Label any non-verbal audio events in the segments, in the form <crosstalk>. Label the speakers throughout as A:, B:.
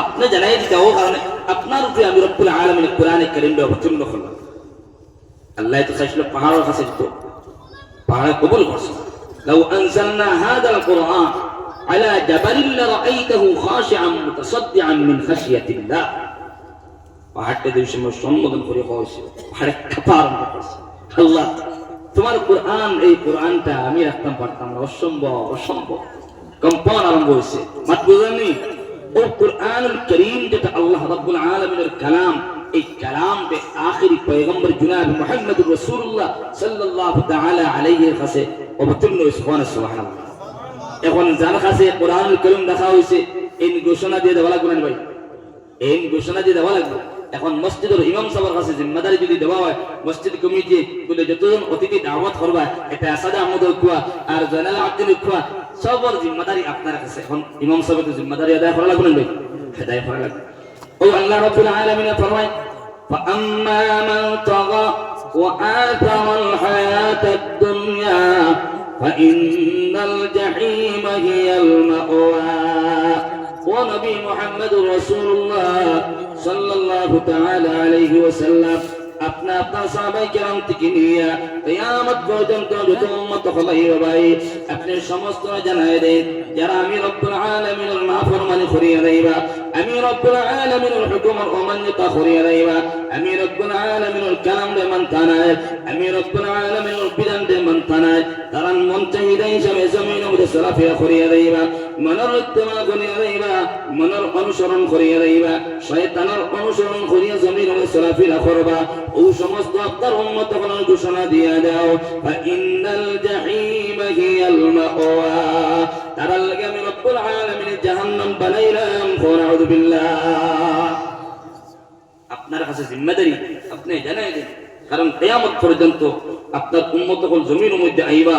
A: আপনি জানাই দিতে ও কারণে আপনার উপরে আমি রব্বুল আলমিন কোরআনে করিমটা অবতীর্ণ করলাম আল্লাহ তো চাইছিল পাহাড়ের কাছে যেত পাহাড়ে কবুল করছে لو أنزلنا هذا القرآن على جبل لرأيته خاشعا متصدعا من خشية الله পাহাড়টা দিয়ে সময় সম্বোধন করে হয়েছে পাহাড়ে কাঁপা আরম্ভ করছে আল্লাহ তোমার কোরআন এই কোরআনটা আমি রাখতাম পারতাম না অসম্ভব অসম্ভব কম্পন আরম্ভ হয়েছে মাত বুঝলেনি ও কোরআনুল করিম যেটা আল্লাহ রাব্বুল আলামিনের কালাম, এই কালাম বে আখিরি পয়গম্বর জুনাব মুহাম্মদ রাসূলুল্লাহ সাল্লাল্লাহু তাআলা আলাইহি কাছে অবতীর্ণ হয়েছে। সুবহানাল্লাহ। এখন যার কাছে কোরআনুল করিম দেখা হয়েছে এই ঘোষণা দিয়ে দেওয়া লাগবে ভাই। এই ঘোষণা দিয়ে দেওয়া লাগবে। এখন মসজিদের ইমাম সাহেবের কাছে জিম্মাদারি যদি দেওয়া হয় মসজিদ কমিটি বলে যতজন অতিথি দাওয়াত করবা এটা আসাদা আহমদ খুয়া আর জয়নাল আব্দুল খুয়া সবর জিম্মাদারি আপনার কাছে এখন ইমাম সাহেবের তো জিম্মাদারি আদায় করা লাগবে না ভাই আদায় করা লাগবে ও আল্লাহ রাব্বুল আলামিন ফরমায় فأما من طغى وآثر الحياة الدنيا فإن الجحيم هي المأوى ونبي محمد رسول الله সাল্লাল্লাহু তাআলা আলাইহি ওয়াসাল্লাম, আপনি আপনার সাহাবাই কেরাম থেকে নিয়ে কিয়ামত পর্যন্ত যত উম্মত খলাইবে ভাই, আপনি সমস্ত জানাই দেন, যারা আমি রব্বুল আলামিনের নাফরমানি করিয়া রাইবা আমি রব্বুল আলামিনের হুকুমের অমান্যতা করিয়া রাইবা আমি রব্বুল আলামিনের কালাম রে মানতানায় আমি রব্বুল আলামিনের বিধান মান তানায় তারান মন চাহিদা হিসাবে জমি চলাফেরা করিয়া রাইবা মনের ইত্তেমা করিয়া রাইবা মনের অনুসরণ করিয়া রাইবা শয়তানের অনুসরণ করিয়া চলাফেরা করবা ও সমস্ত উন্মত হলার ঘোষণা দিয়া দাও ইন্নাল জাহিম হিয়াল মাওয়া। তারার লাগে আমি রব্বুল আলামিন জাহান্নাম বানাইলাম। বিল্লাহ। আপনার কাছে জিম্মেদারি, আপনি কারণ কিয়ামত পর্যন্ত আপনার উম্মত হল জমিনের মধ্যে আইবা।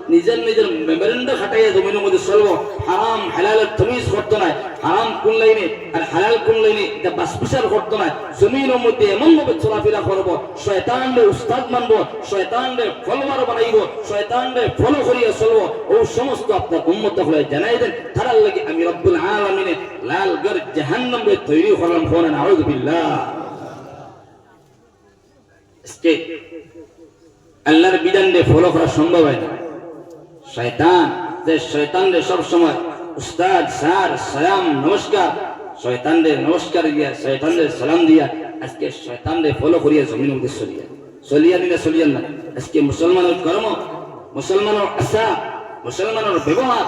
A: নিজের নিজের মেমোরেন্ডা খাটাইয়া জমিনের মধ্যে চলবো। হারাম, হালালের তমিজ করতো না হারাম কোন লাইনে? আর হালাল কোন লাইনে? এটা বাসবিচার করতো না জমিনের মধ্যে এমন ভাবে চলাফেরা করব শয়তানরে উস্তাদ মানবো শয়তানরে ফলমার বানাইব শয়তানরে ফলো করিয়া চলবো। ও সমস্ত আপনার উম্মত হলে জানাই দেন। তারার লাগে আমি রব্বুল আলামিনে লাল গর জাহান্নাম তৈরি করলাম। ফোন আউযু বিল্লাহ। আল্লাহর বিধান রে ফলো করা সম্ভব হয় না। শয়তান, যে শয়তান রে সব সময় উস্তাদ, স্যার, সালাম, নমস্কার শয়তান রে নমস্কার দিয়া শয়তান রে সালাম দিয়া, আজকে শয়তান রে ফলো করিয়া জমিন মধ্যে চলিয়া। চলিয়া দিলে চলিয়া না। আজকে মুসলমানের কর্ম, মুসলমানের আশা, মুসলমানের ব্যবহার,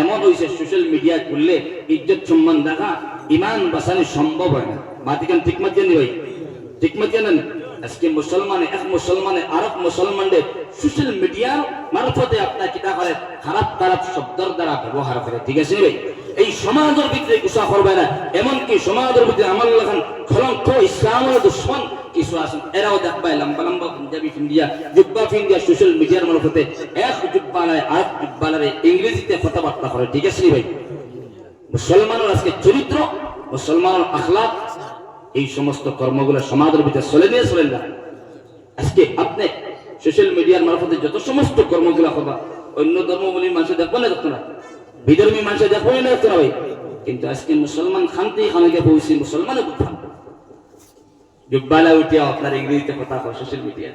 A: এমন হয়েছে সোশ্যাল মিডিয়া করলে ইজ্জত সম্মান দেখা, ইমান বাঁচানো সম্ভব হয় না। মাতিকান ঠিক মাত জানি ভাই? ঠিক মাত জানেন আজকে মুসলমানে, এক মুসলমানে, আরেক মুসলমানদের সোশ্যাল মিডিয়ার মারফতে আপনার কিতা করে খারাপ খারাপ শব্দর দ্বারা ব্যবহার করে, ঠিক আছে এই সমাজের ভিতরে কিছু করবে না, এমনকি সমাজের ভিতরে আমার লেখান কলঙ্ক ইসলামের দুশ্মন কিছু আছেন। এরাও দেখবাই লম্বা লম্বা পাঞ্জাবি ফিন্ডিয়া জুব্বা ফিন্ডিয়া সোশ্যাল মিডিয়ার মারফতে এক ইংরেজিতে কথাবার্তা করে, ঠিক আছে ভাই? মুসলমানের আজকে চরিত্র, মুসলমানের আখলাক এই সমস্ত কর্মগুলো সমাজের ভিতরে চলে নিয়ে চলেন না আজকে আপনি সোশ্যাল মিডিয়ার মারফতে যত সমস্ত কর্মগুলো হবা, অন্য ধর্মগুলির মানুষ দেখব না দেখতো না বিধর্মী মানুষ দেখব না দেখতো না ভাই কিন্তু আজকে মুসলমান খানতে খানকে বলছি মুসলমানের বুঝতাম জুব্বালা উঠিয়া আপনার ইংরেজিতে কথা কয় সোশ্যাল মিডিয়া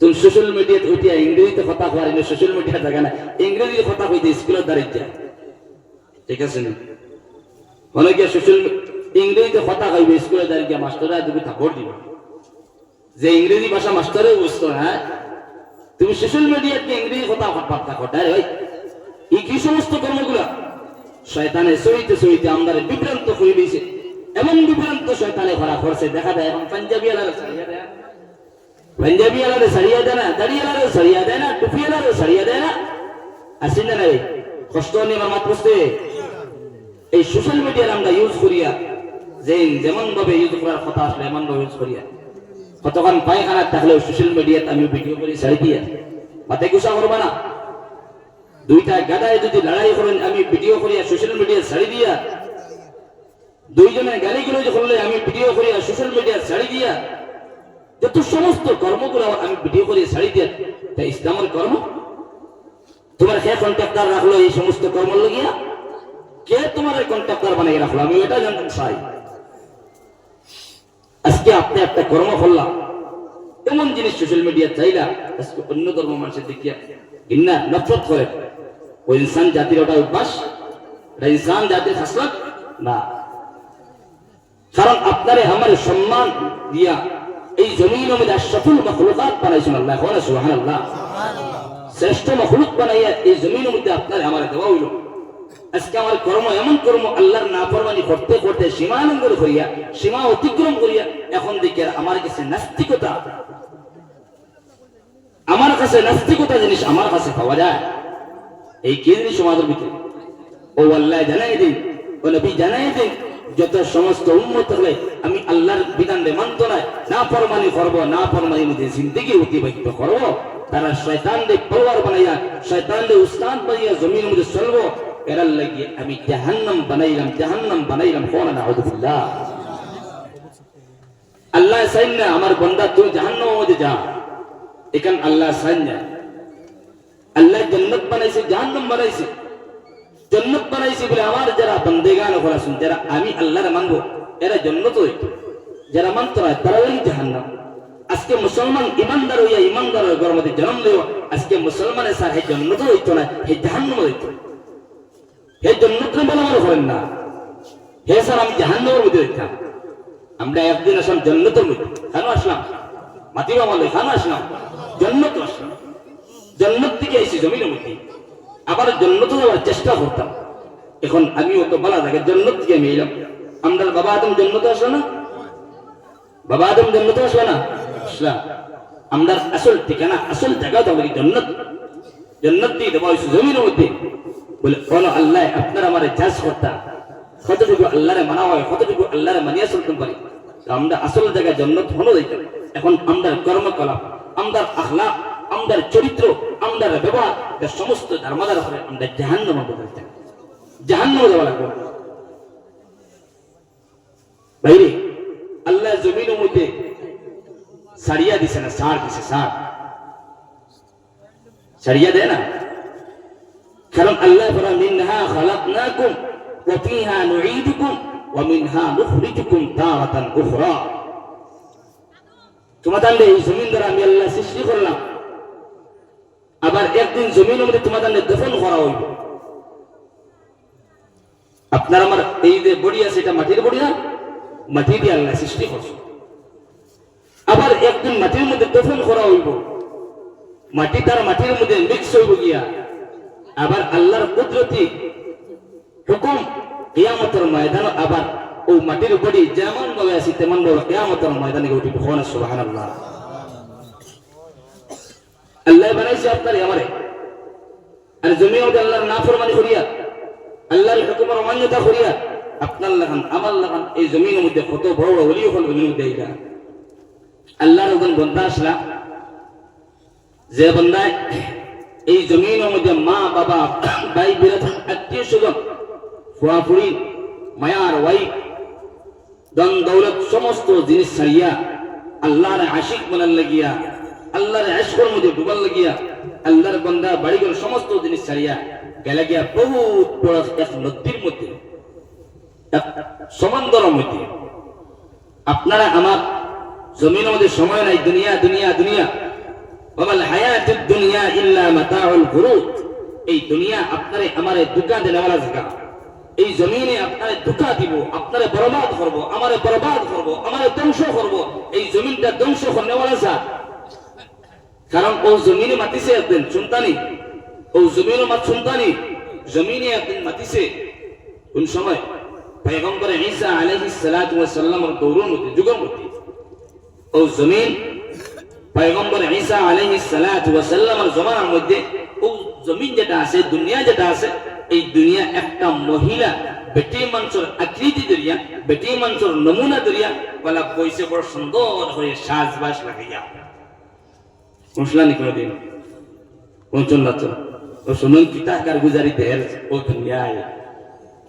A: তুমি সোশ্যাল মিডিয়াতে উঠিয়া ইংরেজিতে কথা কয় আর সোশ্যাল মিডিয়া থাকে না। ইংরেজিতে কথা কইতে স্কুলের দাঁড়িয়ে ঠিক আছে না? গিয়া সোশ্যাল ইংরেজিতে কথা কইবে, স্কুলে দাঁড়িয়ে মাস্টাররা তুমি থাপড় দিব। যে ইংরেজি ভাষা মাস্টারে বুঝতো হ্যাঁ তুমি সোশ্যাল মিডিয়াতে ইংরেজি কথা বার্তা ঘটায় ভাই এই কি সমস্ত কর্মগুলা? শয়তানে সইতে সইতে আমাদের বিভ্রান্ত হয়ে দিয়েছে। এমন বিভ্রান্ত শয়তানে ভরা করছে দেখা দেয় এখন পাঞ্জাবি আলারে সারিয়া পাঞ্জাবি আলারে সারিয়া দেয় না, দাড়ি আলারে সারিয়া দেয় না, টুপি আলারে সারিয়া দেয় না। আসেন না কষ্ট নিয়ে আমার মাত এই সোশ্যাল মিডিয়ার আমরা ইউজ করিয়া যে যেমন ভাবে ইউজ করার কথা আসলে এমন ভাবে ইউজ করিয়া। কতক্ষণ পায়খানা থাকলেও সোশ্যাল মিডিয়াতে আমি ভিডিও করি, ছাড়ি দিয়া। মাথায় গুসা করবা না। দুইটা গাদায় যদি লড়াই করেন, আমি ভিডিও করিয়া সোশ্যাল মিডিয়া ছাড়ি দিয়া। দুইজনে গালি গুলো করলে আমি ভিডিও করিয়া সোশ্যাল মিডিয়া ছাড়ি দিয়া। যত সমস্ত কর্মগুলো আমি ভিডিও করিয়া ছাড়ি দিয়া, তা ইসলামের কর্ম? তোমার কে কন্ট্রাক্টার রাখল এই সমস্ত কর্ম লাগিয়া? কে তোমার কন্ট্রাক্টার বানিয়ে রাখল? আমি এটা জানতাম চাই আজকে আপনি একটা কর্ম করলাম। এমন জিনিস সোশ্যাল মিডিয়া চাইলা, আজকে অন্য ধর্ম মানুষের দেখিয়া ঘৃণা, নফরত করে। ওই ইনসান জাতির ওটা অভ্যাস, এটা ইনসান জাতির হাসলাত না। কারণ আপনারে আমার সম্মান দিয়া এই জমিন মধ্যে সফল মখলুকাত বানাইছেন আল্লাহ সুবহানাল্লাহ। শ্রেষ্ঠ মখলুক বানাইয়া এই জমিনের মধ্যে আপনার আমার দেওয়া হইল। আজকে আমার কর্ম, এমন কর্ম আল্লাহর নাফরমানি করতে করতে সীমা লঙ্ঘন করিয়া, সীমা অতিক্রম করিয়া, এখন দেখি আমার কাছে নাস্তিকতা। আমার কাছে নাস্তিকতা জিনিস আমার কাছে পাওয়া যায়। এই কি জিনিস সমাজের ভিতরে? ও আল্লাহ জানাই দিন, ও নবী জানাই দিন, যত সমস্ত উন্মত হলে আমি আল্লাহর বিধান মানত না না ফরমানি করব না ফরমানি মধ্যে জিন্দগি অতিবাহিত করব। তারা শয়তান দে পরিবার বানাইয়া শয়তান দে উস্তাদ বানাইয়া জমির মধ্যে চলবো। এরার আমি জাহান্নাম বানাইলাম জাহান্নাম বানাইলাম কোন না আউযুবিল্লাহ আল্লাহ সাইন আমার বন্দা তুই জাহান্নামের মধ্যে যা এখান আল্লাহ সাইন আল্লাহ জান্নাত বানাইছে, জাহান্নাম বানাইছে। জন্নত বানাইছে বলে আমার যারা বন্দেগান করাছেন যারা আমি আল্লাহরে মানবো, এরা জন্নত হইতো যারা মানত না তারা জাহান্নাম। আজকে মুসলমান ইমানদার হইয়া ইমানদার ঘর মধ্যে জন্ম দেব আজকে মুসলমানের স্যার হে জন্নত হইতো না হে জাহান্নাম হইতো হে জন্নত বলে, মনে করেন না। হে স্যার, আমি জাহান্নামের মধ্যে হইতাম আমরা একদিন আসলাম, জন্নতের মধ্যে। কেন আসলাম? মাতিবা বলে কেন আসলাম? জন্নত আসলাম। জন্নত থেকে এসেছি জমিনের মধ্যে। আবার জন্নত যাওয়ার চেষ্টা করতাম। এখন আমিও তো বলা থাকে জন্নত থেকে আমি এলাম। আমরা বাবা আদম জন্নত আসলো না? বাবা আদম জন্নত আসলো না? আসলাম আমরা আসল ঠিকানা, আসল জায়গা তো আমাদের জন্নত। জন্নত দিয়ে দেওয়া হয়েছে জমিনের মধ্যে। বলে, বলো আল্লাহ, আপনার আমার চাষ করতাম কতটুকু আল্লাহরে মানা হয়, কতটুকু আল্লাহরে মানিয়া চলতে পারি? আমরা আসল জায়গায় জন্নত হলো দিতাম এখন আমরা কর্মকলাপ আমরা আখলা আমাদের চরিত্র, আমাদের ব্যবহার সমস্ত ধর্মদার উপরে আমরা জাহান্ন মধ্যে থাকতাম জাহান্ন দেওয়া লাগবে বাইরে আল্লাহ জমিনের মধ্যে সারিয়া দিছে না, সার দিছে, সার। সারিয়া দেয় না? কারণ আল্লাহ বলা মিনহা খালাকনাকুম ওয়া ফিহা নুঈদুকুম ওয়া মিনহা নুখরিজুকুম তারাতান উখরা তোমাদের এই জমিন দ্বারা আমি আল্লাহ সৃষ্টি করলাম। আবার একদিন জমিনের মধ্যে তোমাদের দফন করা হইব আপনার আমার এই যে বড়ি আছে, এটা মাটির বড়ি না? মাটি দিয়ে আল্লাহ সৃষ্টি করছে। আবার একদিন মাটির মধ্যে দফন করা হইব মাটি তার মাটির মধ্যে মিক্স হইব গিয়া। আবার আল্লাহর কুদরতি হুকুম কিয়ামতের ময়দান আবার ও মাটির বডি যেমন ভাবে আছে, তেমন ভাবে কিয়ামতের ময়দানে উঠিব। হন সুবহানাল্লাহ। আল্লাহ বানাইছে আপনার, আমারে। আর জমি মধ্যে আল্লাহর করিয়া, আল্লাহর হুকুমের অমান্যতা করিয়া, আপনার লাগান, আমার লাগান, এই জমিনের মধ্যে কত বড় বড় হলিও হল জমির মধ্যে এইটা আল্লাহর বন্ধা আসলা, যে বন্ধায় এই জমিনের মধ্যে মা, বাবা, ভাই বিরাট আত্মীয় স্বজন, ফুয়াফুড়ি, মায়ার ওয়াইফ দন দৌলত, সমস্ত জিনিস ছাড়িয়া আল্লাহর আশিক বলার লাগিয়া, আল্লাহর আশকর মধ্যে ডুবার লাগিয়া, আল্লাহর বন্দা, বাড়িঘর, সমস্ত জিনিস ছাড়িয়া গেলে গিয়া বহুত বড় এক নদীর মধ্যে, এক সমন্দরের মধ্যে। আপনারা আমার জমিনের মধ্যে সময় নাই, দুনিয়া দুনিয়া দুনিয়া। এই দুনিয়া আপনারে আমারে দুকা জায়গা এই জমিনে আপনারে দুকা দিব, আপনারে বরবাদ করব, আমারে বরবাদ করব, আমারে ধ্বংস করব, এই জমিনটা ধ্বংস করনেওয়ালা যা কারণ ও জমিনে মাতিছে একদিন শুনতানি ও জমিনে মাত শুনতানি জমিনে একদিন মাতিছে। কোন সময়? পয়গম্বর ঈসা আলাইহিস সালাতু ওয়াস সালামের দৌরের মধ্যে যুগের মধ্যে ও জমিন পয়গম্বর ঈসা সালাতু সালামের জমানার মধ্যে ও জমিন যেটা আছে, দুনিয়া যেটা আছে, এই দুনিয়া একটা মহিলা বেটি মানুষের আকৃতি দরিয়া বেটি মানুষের নমুনা দরিয়া বলা বইসে বড় সুন্দর হয়ে সাজবাস লাগাইয়া মশলা নি কোনোদিন পৌঁছন না তো ও শুনুন কিতা কারগুজারি দেহের ও দুনিয়ায়।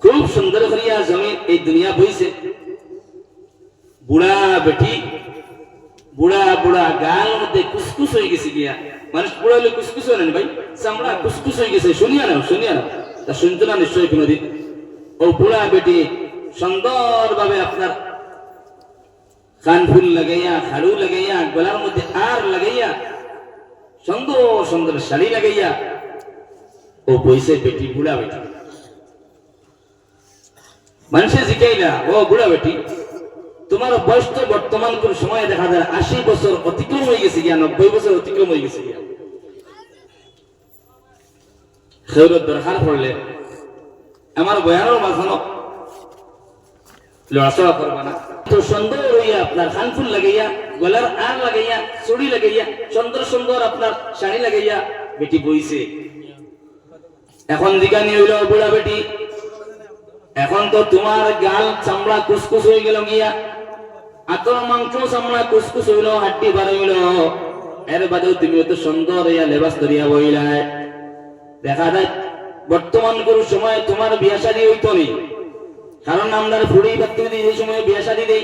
A: খুব সুন্দর করিয়া জমি এই দুনিয়া বইছে। বুড়া বেটি বুড়া বুড়া গাল মধ্যে কুসকুস হয়ে গেছে গিয়া। মানুষ বুড়া হলে কুসকুস হয় ভাই? চামড়া কুসকুস হয়ে গেছে। শুনিয়া না শুনিয়া না তা শুনতো না নিশ্চয়ই কোনোদিন? ও বুড়া বেটি সুন্দর ভাবে আপনার কানফুল লাগাইয়া, খাড়ু লাগাইয়া, গলার মধ্যে আর লাগাইয়া, সুন্দর সুন্দর শাড়ি লাগাইয়া, ও বইছে বেটি, বুড়া বেটি। মানুষে জিকাইলা, ও বুড়া বেটি তোমার বয়স তো বর্তমান কোন সময় দেখা যায়, আশি বছর অতিক্রম হয়ে গেছে গিয়া নব্বই বছর অতিক্রম হয়ে গেছে গিয়া। দরকার পড়লে আমার বয়ানোর মাঝানো লড়াচড়া করবা না। তো আপনার লাগাইয়া গলার আর লাগাইয়া চুড়ি লাগাইয়া সুন্দর সুন্দর আপনার শাড়ি লাগাইয়া বেটি বইছে এখন জিগানি হইল বুড়া বেটি এখন তো তোমার গাল চামড়া কুসকুস হয়ে গেল গিয়া। আতর মাংস চামড়া কুসকুস হইল, হাড্ডি বার হইল। এর বাদেও তুমি তো সুন্দর ইয়া লেবাস ধরিয়া বইলাই। দেখা যায় বর্তমান কোন সময় তোমার বিয়া শাদী হইতো নি। কারণ আমরা ফুড়ি ব্যক্তি এই সময় বিয়া শাদী দেই।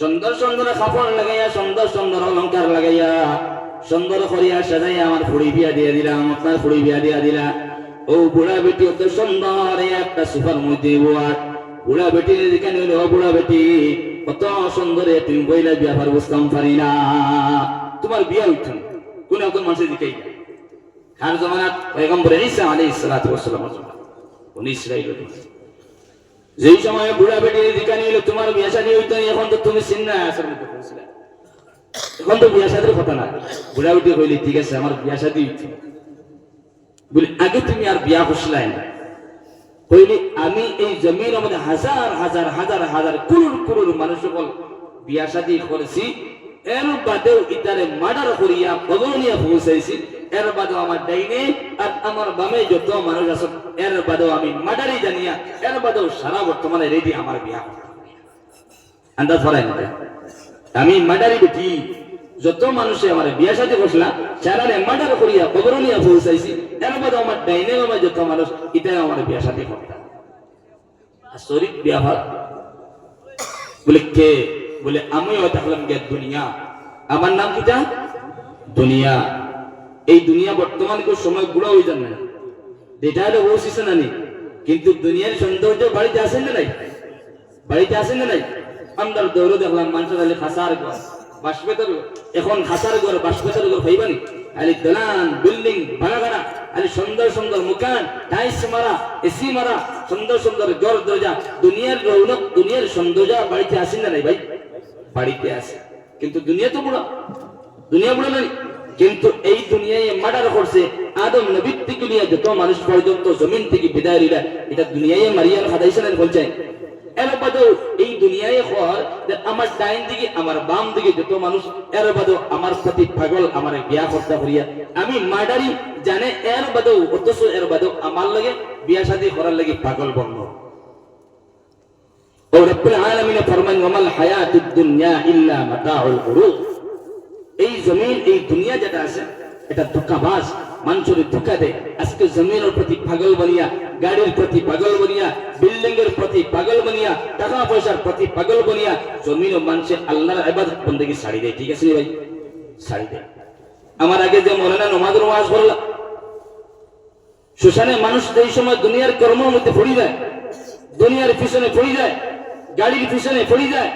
A: সুন্দর সুন্দর কাপড় লাগাইয়া, সুন্দর সুন্দর অলংকার লাগাইয়া, সুন্দর করিয়া সাজাইয়া আমার ফুড়ি বিয়া দিয়ে দিলাম, আপনার ফুড়ি বিয়া দিয়া দিলা। ও বুড়া বেটি, অত সুন্দর একটা সুপার মধ্যে বুয়ার বুড়া বেটি দিকে নিল বুড়া বেটি? কত সুন্দর তুমি বইলা বিয়া পার বুঝতাম পারি না। তোমার বিয়া উঠছেন কোন একজন মানুষের দিকেই না। জমানাত উনি ইসরাইল যেই সময় বুড়া দিকে নিল তোমার বিয়া শাদী হইতো, এখন তো তুমি সিন্না আসার মতো এখন তো বিয়া শাদীর কথা না বুড়া বেটি কইলে, ঠিক আছে, আমার বিয়া শাদী হইতো বলি, আগে তুমি আর বিয়া বসলাই না। কইলে, আমি এই জমির মধ্যে হাজার হাজার হাজার হাজার কুরুর কুরুর মানুষ সকল বিয়া শাদী করেছি। এর বাদেও ইতারে মার্ডার করিয়া বগনিয়া পৌঁছাইছি। এর বাদেও আমার ডাইনে আর আমার বামে যত মানুষ আছে, এর বাদেও আমি মার্ডারই জানিয়া, এর বাদেও সারা বর্তমানে রেডি আমার বিয়া। আন্দাজ ধরাই আমি মার্ডারি বেটি যত মানুষে আমার বিয়া সাথে বসলা, চারারে মার্ডার করিয়া বগরনিয়া পৌঁছাইছি। এর বাদে আমার ডাইনে আমার যত মানুষ, ইতাই আমার বিয়া সাথে করতাম। ব্যবহার বলে, কে? বলে, আমিও থাকলাম গে দুনিয়া। আমার নাম কিটা দুনিয়া। এই দুনিয়া বর্তমান কোন সময় বুড়া হয়ে যান না এটা হলো বসিছে না নি কিন্তু দুনিয়ার সৌন্দর্য বাড়িতে আসেন না নাই? বাড়িতে আসেন না নাই? আমরা দৌড়ে দেখলাম মানুষের খাসার ঘর এখন খাসার ঘর ঘর পাইবানি আলি দলান, বিল্ডিং ভাড়া আলি সুন্দর সুন্দর টাইস মারা, এসি মারা, সুন্দর সুন্দর দরজা। দুনিয়ার রৌনক, দুনিয়ার সৌন্দর্য বাড়িতে আসেন না ভাই? বাড়িতে আসে। কিন্তু দুনিয়া তো বুড়া। দুনিয়া বুড়া নাই কিন্তু এই দুনিয়ায় মার্ডার করছে আদম নবীর থেকে নিয়ে যত মানুষ পর্যন্ত জমিন থেকে বিদায় দিলা এটা দুনিয়ায় মারিয়ার খাদাইছেন বলছেন এর বাদেও এই দুনিয়ায় হওয়ার যে আমার ডাইন দিকে, আমার বাম দিকে যত মানুষ, এর বাদেও আমার প্রতি পাগল, আমার বিয়া করতে করিয়া আমি মার্ডারি জানে এর বাদেও, অথচ এর বাদেও আমার লাগে বিয়া শাদী করার লাগে পাগল বন্ধ। এই জমিন, এই দুনিয়া যেটা আছে এটা ধোকাবাজ। মানুষের ধোকা দেয় আজকে জমিনের প্রতি পাগল বনিয়া, গাড়ির প্রতি পাগল বনিয়া বিল্ডিং এর প্রতি পাগল বনিয়া টাকা পয়সার প্রতি পাগল বনিয়া জমিন ও মানুষের আল্লাহর ইবাদত বন্দেগী ছাড়ি দেয়। ঠিক আছে ভাই? ছাড়ি দেয়। আমার আগে যে মৌলানা নমাজের ওয়াজ বললাম শ্মশানে মানুষ এই সময় দুনিয়ার কর্মের মধ্যে পড়ি যায়, দুনিয়ার পিছনে পড়ি যায়, গাড়ির পিছনে পড়ি যায়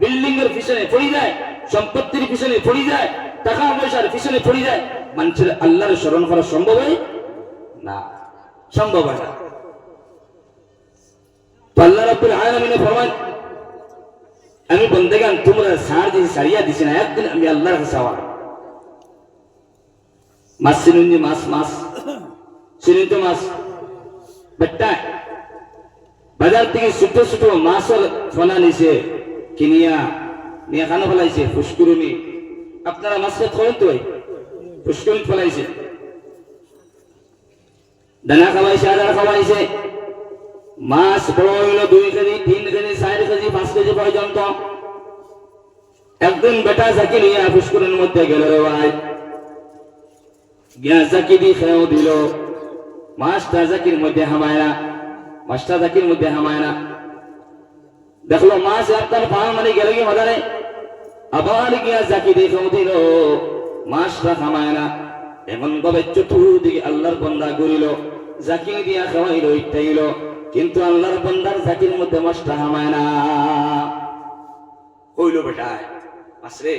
A: বিল্ডিং এর পিছনে পড়ি যায়, সম্পত্তির পিছনে পড়ি যায় টাকা পয়সার পিছনে পড়ি যায় মানুষের আল্লাহর স্মরণ করা সম্ভব হয়? না, সম্ভব হয় না। তো আল্লাহ রাব্বুল আলামিন ফরমান আমি বন্দেগান, তোমরা সার দিছি, সারিয়া দিছি না, একদিন আমি আল্লাহর কাছে চাওয়া মাছ চিনুন মাছ মাছ চিনুন তো মাছ বেটা, বাজার থেকে ছোট ছোট মাছের ফনা নিছে, কিনিয়া, নিয়ে খানো ফেলাইছে ফুসকুরুনি আপনারা মাছ করেন তো ভাই? ফুসকুরুনি ফেলাইছে দানা খাওয়াইছে আদার খাওয়াইছে। মাছ বড় হইল দুই কেজি, তিন কেজি, চার কেজি, পাঁচ কেজি পর্যন্ত। একদিন বেটা জাকি নিয়ে ফুসকুরের মধ্যে গেল রে ভাই। গিয়া জাকি দি খেয়েও দিল। মাছটা জাকির মধ্যে হামায় না, মাছটা জাকির মধ্যে হামায় না। দেখল মাছ আপনার পান মানে গেল গিয়ে মাদারে? আবার গিয়া জাকি দেখে দিল। মাছটা খামায় না। এমন ভাবে চতুর্দিকে আল্লাহর বন্দা ঘুরিল জাকি দিয়া খাওয়াইল ইটাইল কিন্তু আল্লাহর বন্দার জাকির মধ্যে মাছটা হামায় না। হইল বেটায় মাসরে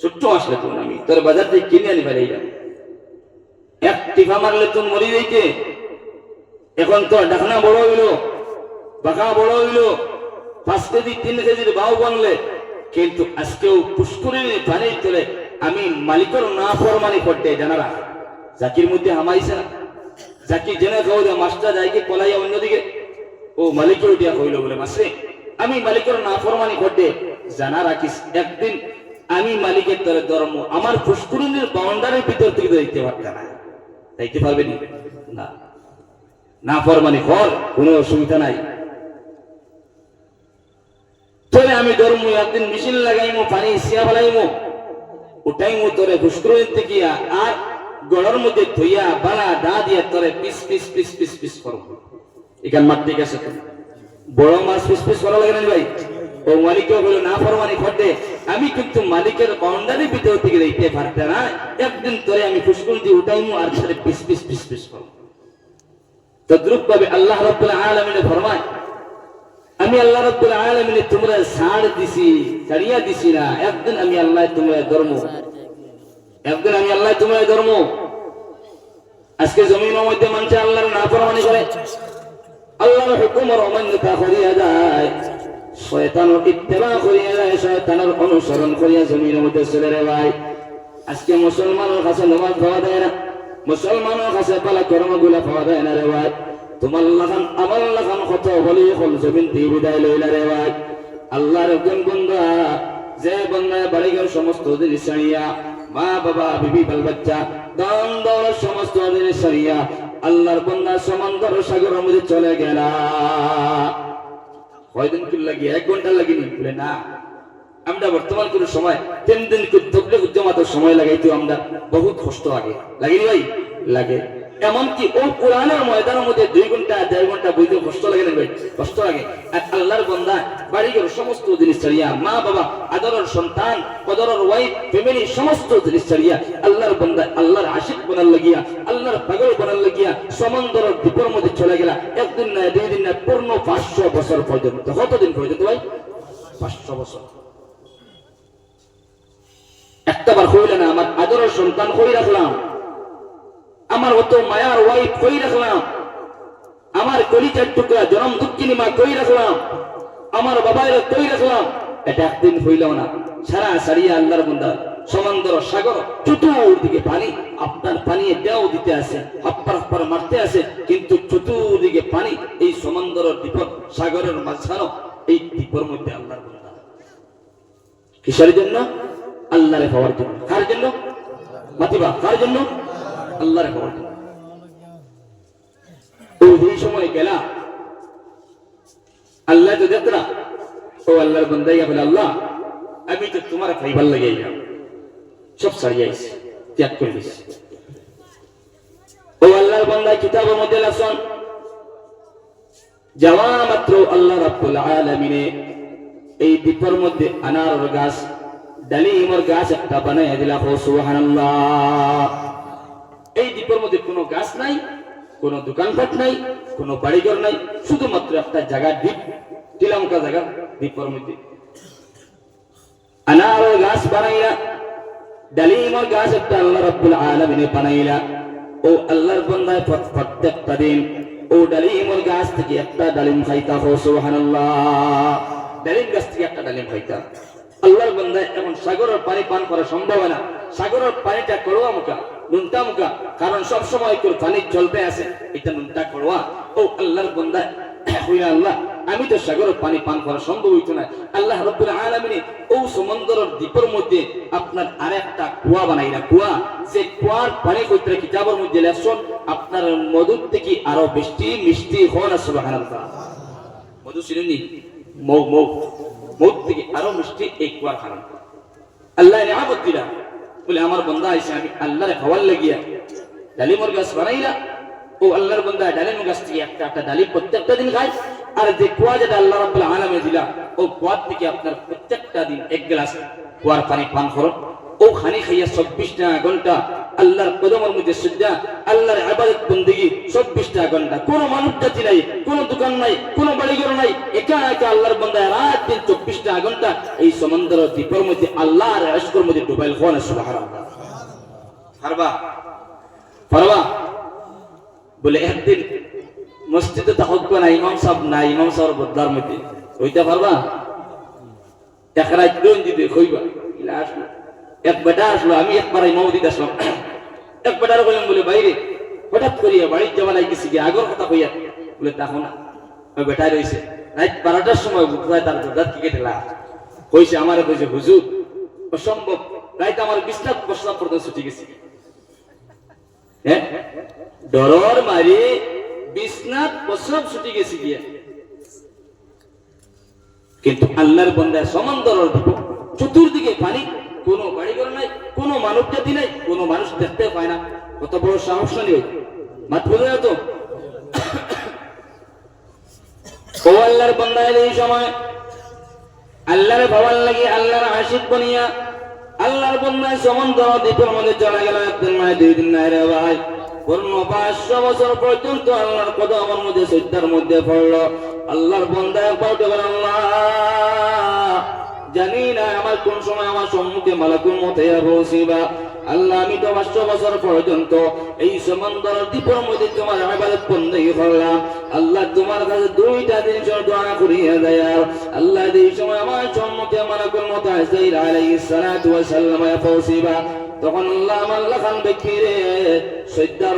A: ছোট্ট আসলে তুমি আমি তোর বাজার থেকে কিনে আনি পারি এক টিফা মারলে তুমি মরি যাইতে। এখন তো ডাকনা বড় হইল, বাঁকা বড় হইল। পাঁচ কেজি, তিন কেজির বাউ বানলে, কিন্তু আজকেও পুষ্করিণী পানির তোলে আমি মালিকর না ফরমানি করতে জানারা। জাকির মধ্যে হামাইছে না। জাকি জেনে খাও যে মাছটা যাই কি পলাইয়া অন্যদিকে। ও মালিকের দিয়া কইল, বলে, মাসে, আমি মালিকের না ফরমানি করতে জানা রাখিস একদিন আমি মালিকের তরে ধর্ম, আমার পুষ্করিণীর বাউন্ডারির ভিতর থেকে তো দেখতে পারতাম না। দেখতে পারবেন না? না। ফরমানি কর, কোনো অসুবিধা নাই। তোরে আমি ধর্ম, একদিন মেশিন লাগাইমো, পানি সিয়া বালাইমো উঠাইমো তোরে পুষ্করিণী থেকে আর গড়ের মধ্যে ধুইয়া, বালা দা দিয়ে তোরে piece piece piece piece piece করব। এখান মাঠ ঠিক আছে তো? বড় মাছ পিস পিস করা লাগে না ভাই? ও মালিককে বলে না ফরমানি ঘটে আমি কিন্তু মালিকের বাউন্ডারি ভিতর থেকে দেখতে পারতে না। একদিন তোরে আমি ফুসকুল দিয়ে উঠাইমু আর সাথে পিস পিস পিস পিস করব। তদ্রুপ ভাবে আল্লাহ রব্বুল আলামিনে ফরমায় আমি আল্লাহ রব্বুল আলামিনে তোমরা ছাড় দিছি, ছাড়িয়া দিছি না। একদিন আমি আল্লাহ তোমরা ধর্ম। একদিন আমি আল্লাহ তোমরা ধর্ম। আজকে জমিনের মধ্যে মানুষ আল্লাহর না ফরমানি করে। আল্লাহর হুকুমের অমান্যতা করিয়া যায়। শয়তানের ইত্তেবা করিয়া যায়, শয়তানের অনুসরণ করিয়া জমিনের মধ্যে চলে রে ভাই। আজকে মুসলমানের কাছে নামাজ পাওয়া যায় না। মুসলমানের কাছে পালা কর্মগুলা পাওয়া যায় না রে ভাই। তোমার লাগান, আমার লাগান কত হলি হল জমিন দিয়ে বিদায় লইলা রে ভাই। আল্লাহর একজন বন্ধা, যে বন্ধায় বাড়িঘর সমস্ত জিনিস ছাড়িয়া মা, বাবা, বিবি, বাল বাচ্চা, দন দৌলত সমস্ত জিনিস ছাড়িয়া আল্লাহর বন্ধা সমন্দর সাগর মধ্যে চলে গেলা। কয়দিন কি লাগি? এক ঘণ্টা লাগিনি? বলে না। আমরা বর্তমান কোন সময়, তিন দিন তবলে উজ্জমাতের সময় লাগাইতো আমরা বহুত কষ্ট লাগে। লাগেনি ভাই? লাগে। এমনকি ও কোরআনের ময়দানের মধ্যে দুই ঘণ্টা, দেড় ঘণ্টা বইতে কষ্ট লাগে না কষ্ট লাগে। আর আল্লাহর বন্দা বাড়িঘর সমস্ত জিনিস ছাড়িয়া, মা, বাবা, আদরের সন্তান কদরের ওয়াইফ ফ্যামিলি সমস্ত জিনিস ছাড়িয়া আল্লাহর বন্দা আল্লাহর আশিক বনার লাগিয়া, আল্লাহর পাগল বনার লাগিয়া সমন্দরের দ্বীপের মধ্যে চলে গেলা। একদিন না, দুই দিন না, পূর্ণ পাঁচশো বছর পর্যন্ত। কতদিন পর্যন্ত ভাই? পাঁচশো বছর। একটা বার হইলে না, আমার আদরের সন্তান হই রাখলাম? আমার অত মায়ার ওয়াইফ কই রাখলাম? আমার কলিচার টুকরা জনম দুঃখিনী মা কই রাখলাম? আমার বাবাইর কই রাখলাম? এটা একদিন হইল না। সারা সারিয়া আল্লাহর বন্দা, সমন্দর সাগর, চতুর্দিকে পানি। আপনার পানি দেও দিতে আছে হাপ্পার হাপ্পার মারতে আছে, কিন্তু চতুর্দিকে পানি, এই সমন্দর দ্বীপ সাগরের মাঝখানো এই দ্বীপের মধ্যে আল্লাহর বন্দা। কিসের জন্য? আল্লাহরে পাওয়ার জন্য। কার জন্য? মাতিবা, কার জন্য? আল্লাহরে পাওয়ার জন্য ও এই সময় গেলা। আল্লাহ তো দেখরা ও আল্লাহর বন্দাইয়া বলে আল্লাহ। আমি তো তোমার খাইবার লাগিয়ে যাও সব সারিয়াইছি ত্যাগ করে দিছি। ও আল্লাহর বন্দায় কিতাবের মধ্যে লাসন যাওয়া মাত্র আল্লাহ রাব্বুল আলামিনে এই দ্বীপের মধ্যে আনার গাছ, ডালিমের গাছ একটা বানাই দিলা। হো সুবহানাল্লাহ। এই দ্বীপের মধ্যে কোনো গাছ নাই, কোনো দোকানপাট নাই, কোনো বাড়িঘর নাই, শুধুমাত্র একটা জায়গা দ্বীপ টিলামকা জায়গা দ্বীপের মধ্যে। আনার গাছ বানাইলা, ডালিমের গাছ একটা আল্লাহ রাব্বুল আলামিনে বানাইলা। ও আল্লাহর বান্দায় প্রত- প্রত্যেকটা দিন ও ডালিমের গাছ থেকে একটা ডালিম খাইতা হো, সুবহানাল্লাহ। ডালিম গাছ থেকে একটা ডালিম খাইতা। আল্লাহর বন্ধায় এখন সাগরের পানি পান করা সম্ভব না। সাগরের পানিটা করোয়া মুখা নুনটা মুখা কারণ সব সময় তোর পানি চলতে আছে, এটা নুনটা করোয়া। ও আল্লাহর বান্দায় হইয়া <coughs> আল্লাহ, আমি তো সাগরের পানি পান করা সম্ভব হইতো না। আল্লাহ রব্বুল আলামিনে ও সমুদ্রের দ্বীপের মধ্যে আপনার আরেকটা কুয়া বানাইলা কুয়া সে কুয়ার পানি কইতে কিতাবের মধ্যে লেসন আপনার মধুর থেকে আরও বেশি মিষ্টি হন সুবহানাল্লাহ। মধু চিনি মৌ মৌ। মৌ থেকে আরও মিষ্টি এই কুয়ার হারাম। আল্লাহ নিয়ামত দিলা। বলে, আমার বন্ধা আইসে, আমি আল্লাহরে খাওয়ার লাগিয়া ডালিমর গাছ বানাইলা ও আল্লাহর বন্ধা ডালিম গাছ থেকে একটা একটা ডালিম প্রত্যেকটা দিন খায়। আর যে কুয়া যেটা আল্লাহ রাবুল আলমে দিলা ও কুয়ার থেকে আপনার প্রত্যেকটা দিন এক গ্লাস কুয়ার পানি পান করো ও খানি খাইয়া চব্বিশটা ঘণ্টা আল্লাহর কদমের মধ্যে সুজা আল্লাহর আবাদত বন্দিগি, চব্বিশটা ঘণ্টা। কোনো মানুষ জাতি নাই, কোনো দোকান নাই, কোনো বাড়িঘর নাই, একা একা আল্লাহর বন্দা রাত দিন চব্বিশটা ঘণ্টা এই সমুদ্র দ্বীপের মধ্যে আল্লাহর আশকর মধ্যে ডুবাইল সুবহানাল্লাহ। পারবা পারবা বলে, একদিন মসজিদে তাহক না ইমাম সাহেব না ইমাম সাহেব বদলার মধ্যে। হইতে পারবা এক রাত দিতে কইবা এক বেটা আসলো, আমি একবার ইমাম দিতে আসলাম। এক বেটার কইলাম বলে, বাইরে। হঠাৎ করিয়া বাড়ির যাওয়া লাগেছি গিয়ে আগর কথা কইয়া, বলে, দেখো না, ওই বেটাই রয়েছে রাত বারোটার সময় বুধবার তার দাঁত কেটে লাগ কইছে, আমারে কইছে, হুজুর, অসম্ভব। রাত আমার বিছনাত প্রস্তাব করতে ছুটি গেছি। হ্যাঁ ডরর মারি বিছনাত প্রস্রাব ছুটি গেছি গিয়া। কিন্তু আল্লাহর বন্দায় সমান দরর দিব। চতুর্দিকে পানি কোনো বাড়িঘর নাই, কোনো মানব জাতি নাই, কোনো মানুষ দেখতে পায় না। কত বড় সাহসী ওই মাত যেত ও আল্লাহর বন্দায় এই সময় আল্লাহর লাগে আল্লাহর আশিক বনিয়া আল্লাহর বন্দায় দ্বীপের মধ্যে চলে গেল একদিন দুই দিন রে ভাই। পাঁচশো বছর পর্যন্ত আল্লাহর কথা আমার মধ্যে সৈদ্যার মধ্যে পড়ল। আল্লাহর বন্দায় বলেন আল্লাহ। জানি না আমার কোন সময় আমার সম্মুখে মালাকুল মতে পৌঁছিবা আল্লাহ, আমি তো পাঁচশো বছর পর্যন্ত এই সমন্দর মধ্যে তোমার আবাদত করলাম। আল্লাহ, তোমার কাছে দুইটা জিনিস দোয়া করিয়া আল্লাহ এই সময় আমার সম্মুখে সালাতু তখন আল্লাহ আমার লাখান ব্যক্তি রে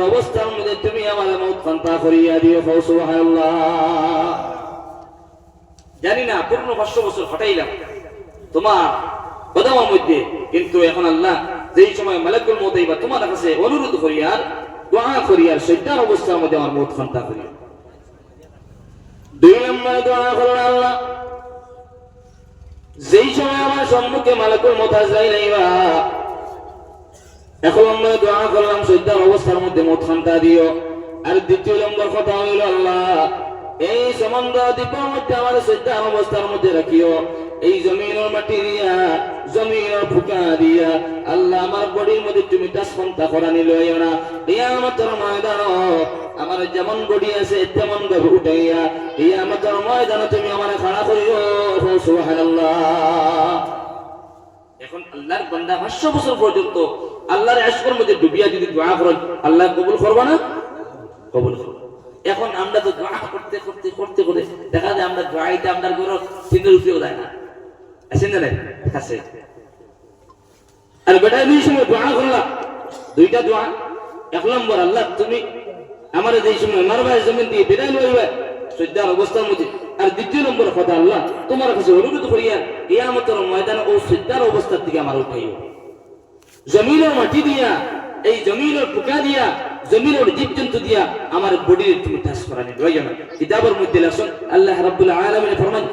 A: অবস্থার মধ্যে তুমি আমার মৌত খান্তা করিয়া দিও সুবহানাল্লাহ। জানি না, পূর্ণ পাঁচশো বছর হটাইলাম তোমার কদমের মধ্যে। কিন্তু এখন আল্লাহ যেই সময় মালাকুল মত বা তোমার কাছে অনুরোধ করিয়ার দোয়া করিয়ার সৈদ্যার অবস্থার মধ্যে আমার মত খান্তা করিয়া দুই নম্বর দোয়া আল্লাহ, যেই সময় আমার সম্মুখে মালাকুল মত এখন আমরা দোয়া করলাম অবস্থার মধ্যে মত দিও। আর দ্বিতীয় নম্বর কথা হইল আল্লাহ, এই দ্বীপের মধ্যে আমার সৈদ্যার অবস্থার মধ্যে রাখিও। এই জমিনের মাটি দিয়া জমিনের ফুকা দিয়া আল্লাহ আমার বডির মধ্যে তুমি টাচ ফন্তা করা নিল না। ইয়ামতের ময়দান আমার যেমন বডি আছে, তেমন ভাবে উঠাইয়া ইয়ামতের ময়দান তুমি আমার খাড়া করিও সুবহানাল্লাহ। এখন আল্লাহর বান্দা পাঁচশো বছর পর্যন্ত আল্লাহর আশকর মধ্যে ডুবিয়া যদি দোয়া করেন, আল্লাহ কবুল করবা না? কবুল করবা। এখন আমরা তো দোয়া করতে করতে করতে, করে দেখা যায় আমরা দোয়াইতে, আমরা ঘর তিনের উপরেও যায় না। নাই আর বেটা দুই সময় দোয়া করলাম দুইটা দোয়া। এক নম্বর, আল্লাহ, তুমি আমার সময় জমিন দিয়ে অবস্থার মধ্যে। আর দ্বিতীয় নম্বর কথা, আল্লাহ, তোমার কাছে করিয়া ময়দান ও অবস্থার আমার উঠাইও। জমিনের মাটি দিয়া, এই জমিনের পোকা দিয়া, জমিনের জীবজন্তু দিয়া আমার বডির তুমি টাচ করানি। রয়ে না কিতাবের মধ্যে লেখেন আল্লাহ রাব্বুল আলামিন ফরমান